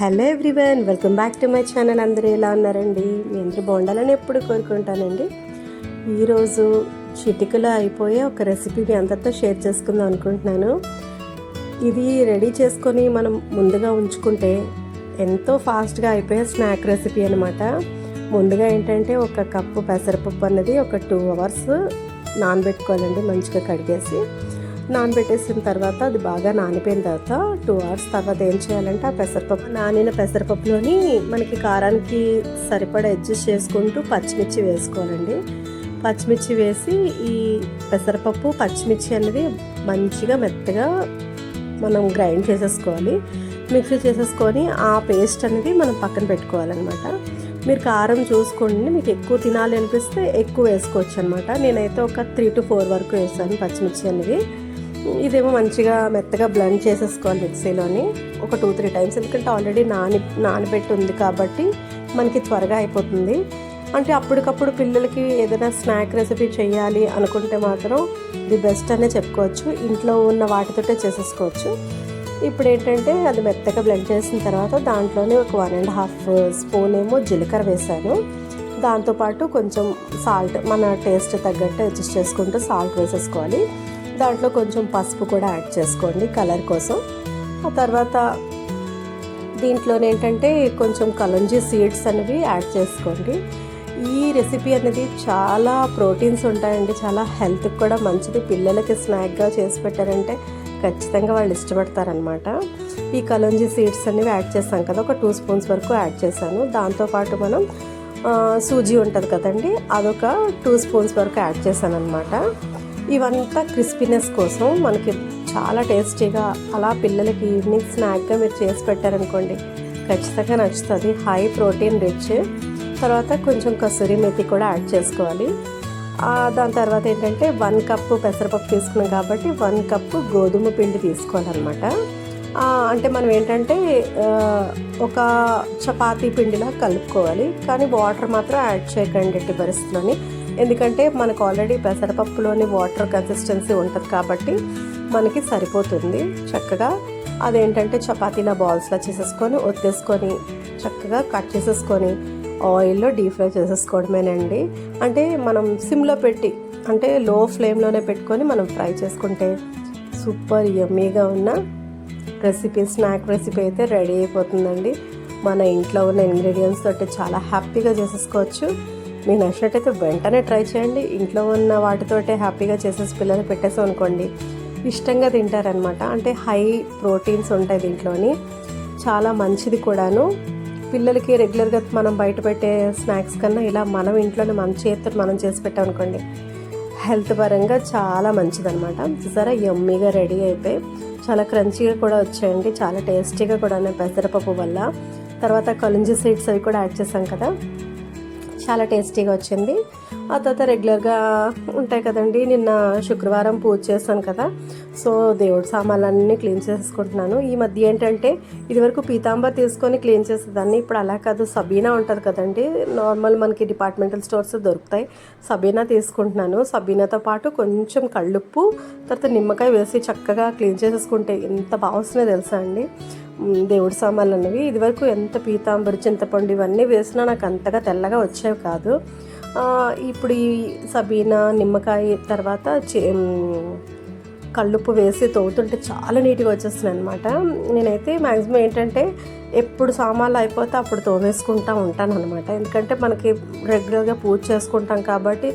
Hello everyone welcome back to my channel. అందరూ ఎలా ఉన్నారండి? మీ అందరూ బాగుండాలని ఎప్పుడు కోరుకుంటానండి. ఈరోజు చిటికలో అయిపోయే ఒక రెసిపీ మీ అందరితో షేర్ చేసుకుందాం అనుకుంటున్నాను. ఇది రెడీ చేసుకొని మనం ముందుగా ఉంచుకుంటే ఎంతో ఫాస్ట్గా అయిపోయే స్నాక్ రెసిపీ అనమాట ముందుగా ఏంటంటే ఒక కప్పు పెసరపప్పు అన్నది ఒక టూ అవర్స్ నానబెట్టుకోవాలండి మంచిగా కడిగేసి. నానబెట్టేసిన తర్వాత అది బాగా నానిపోయిన తర్వాత టూ అవర్స్ తర్వాత ఏం చేయాలంటే ఆ పెసరపప్పు. నానిన పెసరపప్పులోని మనకి కారానికి సరిపడా అడ్జస్ట్ చేసుకుంటూ పచ్చిమిర్చి వేసుకోవాలండి. పచ్చిమిర్చి వేసి ఈ పెసరపప్పు పచ్చిమిర్చి అనేది మంచిగా మెత్తగా మనం గ్రైండ్ చేసేసుకోవాలి. మిక్సీ చేసేసుకొని ఆ పేస్ట్ అనేది మనం పక్కన పెట్టుకోవాలన్నమాట. మీరు కారం చూసుకోండి మీకు ఎక్కువ తినాలి అనిపిస్తే ఎక్కువ వేసుకోవచ్చు అనమాట నేనైతే ఒక త్రీ టు ఫోర్ వరకు వేసాను పచ్చిమిర్చి అనేవి ఇదేమో మంచిగా మెత్తగా బ్లెండ్ చేసేసుకోవాలి మిక్సీలోని. ఒక టూ త్రీ టైమ్స్ ఎందుకంటే ఆల్రెడీ నాని నానబెట్టి ఉంది కాబట్టి మనకి త్వరగా అయిపోతుంది. అంటే అప్పటికప్పుడు పిల్లలకి ఏదైనా స్నాక్ రెసిపీ చేయాలి అనుకుంటే మాత్రం ది బెస్ట్ అనే చెప్పుకోవచ్చు. ఇంట్లో ఉన్న వాటితోటే చేసేసుకోవచ్చు. ఇప్పుడు ఏంటంటే అది మెత్తగా బ్లెండ్ చేసిన తర్వాత దాంట్లోనే ఒక వన్ అండ్ హాఫ్ స్పూన్ ఏమో జీలకర్ర వేసాను. దాంతోపాటు కొంచెం సాల్ట్ మన టేస్ట్ తగ్గట్టు అడ్జస్ట్ చేసుకుంటూ సాల్ట్ వేసేసుకోవాలి. దాంట్లో కొంచెం పసుపు కూడా యాడ్ చేసుకోండి కలర్ కోసం. ఆ తర్వాత దీంట్లోనే ఏంటంటే కొంచెం కలంజీ సీడ్స్ అనేవి యాడ్ చేసుకోండి. ఈ రెసిపీ అనేది చాలా ప్రోటీన్స్ ఉంటాయండి చాలా హెల్త్కి కూడా మంచిది. పిల్లలకి స్నాక్గా చేసి పెట్టారంటే ఖచ్చితంగా వాళ్ళు ఇష్టపడతారనమాట ఈ కలంజీ సీడ్స్ అనేవి యాడ్ చేస్తాం కదా ఒక టూ స్పూన్స్ వరకు యాడ్ చేశాను. దాంతోపాటు మనం సూజీ ఉంటుంది కదండి అదొక టూ స్పూన్స్ వరకు యాడ్ చేశాను అనమాట ఇవంతా క్రిస్పీనెస్ కోసం మనకి చాలా టేస్టీగా అలా పిల్లలకి ఈవినింగ్ స్నాక్గా మీరు చేసి పెట్టారనుకోండి ఖచ్చితంగా నచ్చుతుంది. High protein rich. తర్వాత కొంచెం కసూరి మెతి కూడా యాడ్ చేసుకోవాలి. దాని తర్వాత ఏంటంటే వన్ కప్పు పెసరపప్పు తీసుకున్నాం కాబట్టి వన్ కప్పు గోధుమ పిండి తీసుకోవాలన్నమాట. అంటే మనం ఏంటంటే ఒక చపాతీ పిండిలా కలుపుకోవాలి. కానీ వాటర్ మాత్రం యాడ్ చేయకండి ఎట్టి పరిస్థితుల్లోని ఎందుకంటే మనకు ఆల్రెడీ పెసరపప్పులోని వాటర్ కన్సిస్టెన్సీ ఉంటుంది కాబట్టి మనకి సరిపోతుంది. చక్కగా అదేంటంటే చపాతీలా బాల్స్లా చేసేసుకొని ఒత్తేసుకొని చక్కగా కట్ చేసేసుకొని ఆయిల్లో డీప్ ఫ్రై చేసేసుకోవడమేనండి. అంటే మనం సిమ్లో పెట్టి అంటే లో ఫ్లేమ్లోనే పెట్టుకొని మనం ఫ్రై చేసుకుంటే సూపర్ యమ్మీగా ఉన్న రెసిపీ స్నాక్ రెసిపీ అయితే రెడీ అయిపోతుందండి. మన ఇంట్లో ఉన్న ఇంగ్రీడియంట్స్ తోటి చాలా హ్యాపీగా చేసేసుకోవచ్చు. మీకు నచ్చినట్టయితే వెంటనే ట్రై చేయండి. ఇంట్లో ఉన్న వాటితోటే హ్యాపీగా చేసేసి పిల్లలు పెట్టేసాం అనుకోండి ఇష్టంగా తింటారనమాట అంటే హై ప్రోటీన్స్ ఉంటాయి దీంట్లోని. చాలా మంచిది కూడాను. పిల్లలకి రెగ్యులర్గా మనం బయట పెట్టే స్నాక్స్ కన్నా ఇలా మనం ఇంట్లోనే మన చేతితో మనం చేసి పెట్టామనుకోండి హెల్త్ పరంగా చాలా మంచిదనమాట చూసారా? యమ్మీగా రెడీ అయిపోయి చాలా క్రంచీగా కూడా వచ్చాయండి. చాలా టేస్టీగా కూడా పెసరపప్పు వల్ల. తర్వాత కలుంజి సీడ్స్ అవి కూడా యాడ్ చేసాం కదా. చాలా టేస్టీగా వచ్చింది. ఆ తర్వాత రెగ్యులర్గా ఉంటాయి కదండి నిన్న శుక్రవారం పూజ చేస్తాను కదా. సో దేవుడి సామాన్లన్నీ క్లీన్ చేసుకుంటున్నాను. ఈ మధ్య ఏంటంటే ఇదివరకు పీతాంబర్ తీసుకొని క్లీన్ చేసేదాన్ని ఇప్పుడు అలా కాదు. సబీనా ఉంటుంది కదండి నార్మల్ మనకి డిపార్ట్మెంటల్ స్టోర్స్ దొరుకుతాయి. సబీనా తీసుకుంటున్నాను. సబీనాతో పాటు కొంచెం కళ్ళుప్పు తర్వాత నిమ్మకాయ వేసి చక్కగా క్లీన్ చేసేసుకుంటే ఎంత బాగా తెలుసా అండి. దేవుడి సామాన్లు అనేవి ఇదివరకు ఎంత పీతాంబరి చింతపండు ఇవన్నీ వేసినా నాకు అంతగా తెల్లగా వచ్చేవి కాదు. ఇప్పుడు ఈ సబీనా నిమ్మకాయ తర్వాత కళ్ళుప్పు వేసి తోగుతుంటే చాలా నీట్గా వచ్చేస్తున్నాయి అనమాట నేనైతే మ్యాక్సిమం ఏంటంటే ఎప్పుడు సామాన్లు అయిపోతే అప్పుడు తోమేసుకుంటా ఉంటాను అనమాట ఎందుకంటే మనకి రెగ్యులర్గా పూజ చేసుకుంటాం కాబట్టి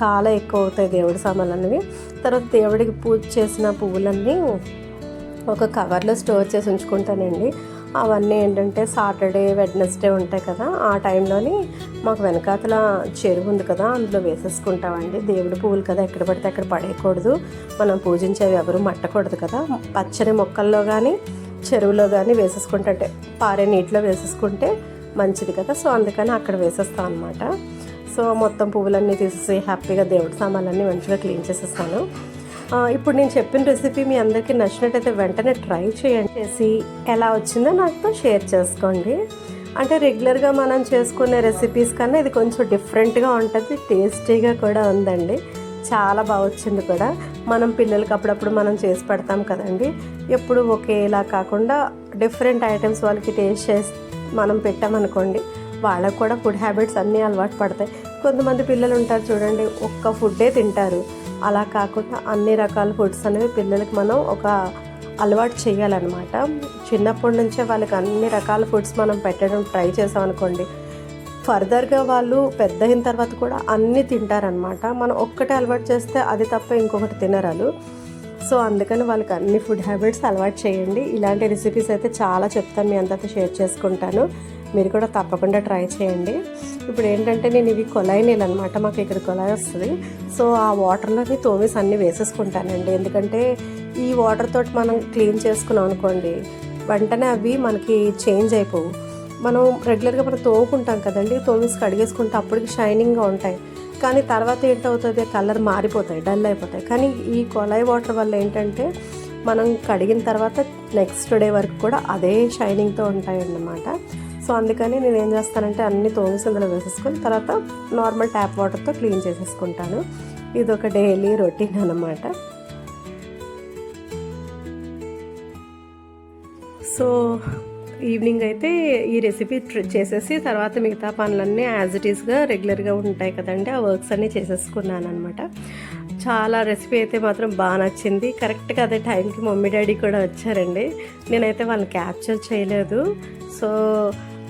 చాలా ఎక్కువ అవుతాయి దేవుడి సామాన్లు అనేవి తర్వాత దేవుడికి పూజ చేసిన పువ్వులన్నీ ఒక కవర్లో స్టోర్ చేసి ఉంచుకుంటానండి. అవన్నీ ఏంటంటే సాటర్డే వెడ్నెస్డే ఉంటాయి కదా ఆ టైంలోని మాకు వెనకాతల చెరువు ఉంది కదా అందులో వేసేసుకుంటామండి. దేవుడి పువ్వులు కదా ఎక్కడ పడితే అక్కడ పడేయకూడదు. మనం పూజించేవి ఎవరు మట్టకూడదు కదా. పచ్చని మొక్కల్లో కానీ చెరువులో కానీ వేసేసుకుంటే పారే నీటిలో వేసేసుకుంటే మంచిది కదా. సో అందుకని అక్కడ వేసేస్తాం అనమాట సో మొత్తం పువ్వులన్నీ తీసేసి హ్యాపీగా దేవుడి సామాన్లన్నీ మంచిగా క్లీన్ చేసేస్తాను. ఇప్పుడు నేను చెప్పిన రెసిపీ మీ అందరికీ నచ్చినట్టయితే వెంటనే ట్రై చేయండి. చేసి ఎలా వచ్చిందో నాతో షేర్ చేసుకోండి. అంటే రెగ్యులర్గా మనం చేసుకునే రెసిపీస్ కన్నా ఇది కొంచెం డిఫరెంట్గా ఉంటుంది టేస్టీగా కూడా ఉందండి. చాలా బాగా వచ్చింది కూడా. మనం పిల్లలకి అప్పుడప్పుడు మనం చేసి పెడతాం కదండి. ఎప్పుడు ఒకేలా కాకుండా డిఫరెంట్ ఐటమ్స్ వాళ్ళకి టేస్ట్ చేసి మనం పెట్టామనుకోండి వాళ్ళకు కూడా ఫుడ్ హ్యాబిట్స్ అన్నీ అలవాటు పడతాయి. కొంతమంది పిల్లలు ఉంటారు చూడండి ఒక్క ఫుడ్డే తింటారు. అలా కాకుండా అన్ని రకాల ఫుడ్స్ అనేవి పిల్లలకి మనం ఒక అలవాటు చేయాలన్నమాట. చిన్నప్పటి నుంచే వాళ్ళకి అన్ని రకాల ఫుడ్స్ మనం పెట్టడం ట్రై చేసామనుకోండి ఫర్దర్గా వాళ్ళు పెద్ద అయిన తర్వాత కూడా అన్నీ తింటారనమాట మనం ఒక్కటే అలవాటు చేస్తే అది తప్ప ఇంకొకటి తినరాలు సో అందుకని వాళ్ళకి అన్ని ఫుడ్ హ్యాబిట్స్ అలవాటు చేయండి. ఇలాంటి రెసిపీస్ అయితే చాలా చెప్తాను మీ అందరితో షేర్ చేసుకుంటాను. మీరు కూడా తప్పకుండా ట్రై చేయండి. ఇప్పుడు ఏంటంటే నేను ఇవి కొలాయి నీళ్ళు అనమాట మాకు ఇక్కడ కొలాయి వస్తుంది. సో ఆ వాటర్లోని తోమేసి అన్నీ వేసేసుకుంటానండి. ఎందుకంటే ఈ వాటర్ తోటి మనం క్లీన్ చేసుకున్నాం అనుకోండి వెంటనే అవి మనకి చేంజ్ అయిపోవు. మనం రెగ్యులర్గా మనం తోముకుంటాం కదండి తోమేసి కడిగేసుకుంటే అప్పటికి షైనింగ్గా ఉంటాయి. కానీ తర్వాత ఏంటవుతుంది కలర్ మారిపోతాయి డల్ అయిపోతాయి. కానీ ఈ కొలాయి వాటర్ వల్ల ఏంటంటే మనం కడిగిన తర్వాత నెక్స్ట్ డే వరకు కూడా అదే షైనింగ్తో ఉంటాయన్నమాట. సో అందుకని నేను ఏం చేస్తానంటే అన్ని తోమేసి అందులో వేసేసుకొని తర్వాత నార్మల్ ట్యాప్ వాటర్తో క్లీన్ చేసేసుకుంటాను. ఇది ఒక డైలీ రొటీన్ అనమాట సో ఈవినింగ్ అయితే ఈ రెసిపీ చేసేసి తర్వాత మిగతా పనులన్నీ యాజ్ ఇట్ ఈస్గా రెగ్యులర్గా ఉంటాయి కదండి ఆ వర్క్స్ అన్నీ చేసేసుకున్నాను అనమాట చాలా రెసిపీ అయితే మాత్రం బాగా నచ్చింది. కరెక్ట్గా అదే టైంకి మమ్మీ డాడీ కూడా వచ్చారండి. నేనైతే వాళ్ళని క్యాప్చర్ చేయలేదు. సో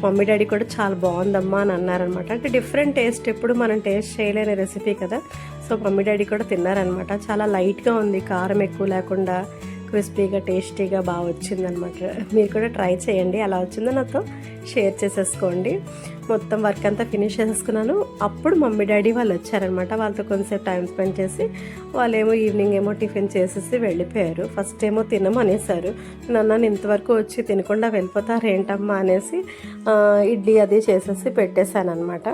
మమ్మీ డాడీ కూడా చాలా బాగుందమ్మా అని అన్నారనమాట. అంటే డిఫరెంట్ టేస్ట్ ఎప్పుడు మనం టేస్ట్ చేయలేని రెసిపీ కదా. సో మమ్మీ డాడీ కూడా తిన్నారనమాట. చాలా లైట్గా ఉంది. కారం ఎక్కువ లేకుండా క్రిస్పీగా టేస్టీగా బాగా వచ్చిందనమాట. మీరు కూడా ట్రై చేయండి. అలా వచ్చిందో నాతో షేర్ చేసేసుకోండి. మొత్తం వర్క్ అంతా ఫినిష్ చేసుకున్నాను. అప్పుడు మమ్మీ డాడీ వాళ్ళు వచ్చారనమాట వాళ్ళతో కొంచెంసేపు టైం స్పెండ్ చేసి వాళ్ళేమో ఈవినింగ్ ఏమో టిఫిన్ చేసేసి వెళ్ళిపోయారు. ఫస్ట్ ఏమో తినమనేసారు. నన్ను ఇంతవరకు వచ్చి తినకుండా వెళ్ళిపోతారు ఏంటమ్మా? అనేసి ఇడ్లీ అది చేసేసి పెట్టేశాను అనమాట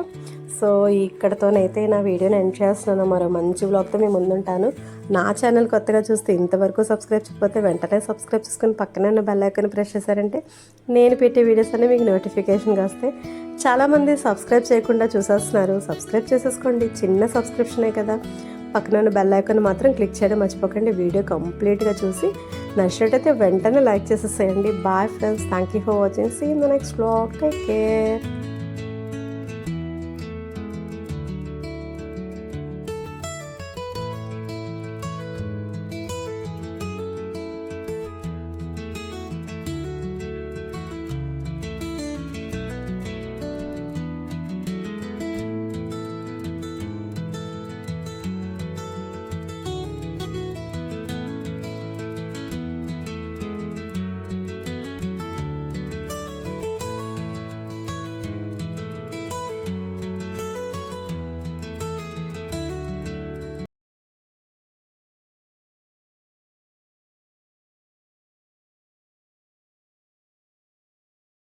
సో ఇక్కడతోనైతే నా వీడియోని ఎండ్ చేస్తున్నాను. మరో మంచి బ్లాగ్తో మేము ముందుంటాను. నా ఛానల్ కొత్తగా చూస్తే ఇంతవరకు సబ్స్క్రైబ్ చేయకపోతే వెంటనే సబ్స్క్రైబ్ చేసుకుని పక్కనే ఉన్న బెల్ ఐకాన్ ప్రెస్ చేశారంటే నేను పెట్టే వీడియోస్ అన్నీ మీకు నోటిఫికేషన్గా వస్తాయి. చాలామంది సబ్స్క్రైబ్ చేయకుండా చూసేస్తున్నారు. సబ్స్క్రైబ్ చేసేసుకోండి. చిన్న సబ్స్క్రిప్షనే కదా. పక్కన ఉన్న బెల్ ఐకాన్ మాత్రం క్లిక్ చేయడం మర్చిపోకండి. వీడియో కంప్లీట్గా చూసి నచ్చినట్టయితే వెంటనే లైక్ చేసేసేయండి. Bye friends thank you for watching see in the next blog take care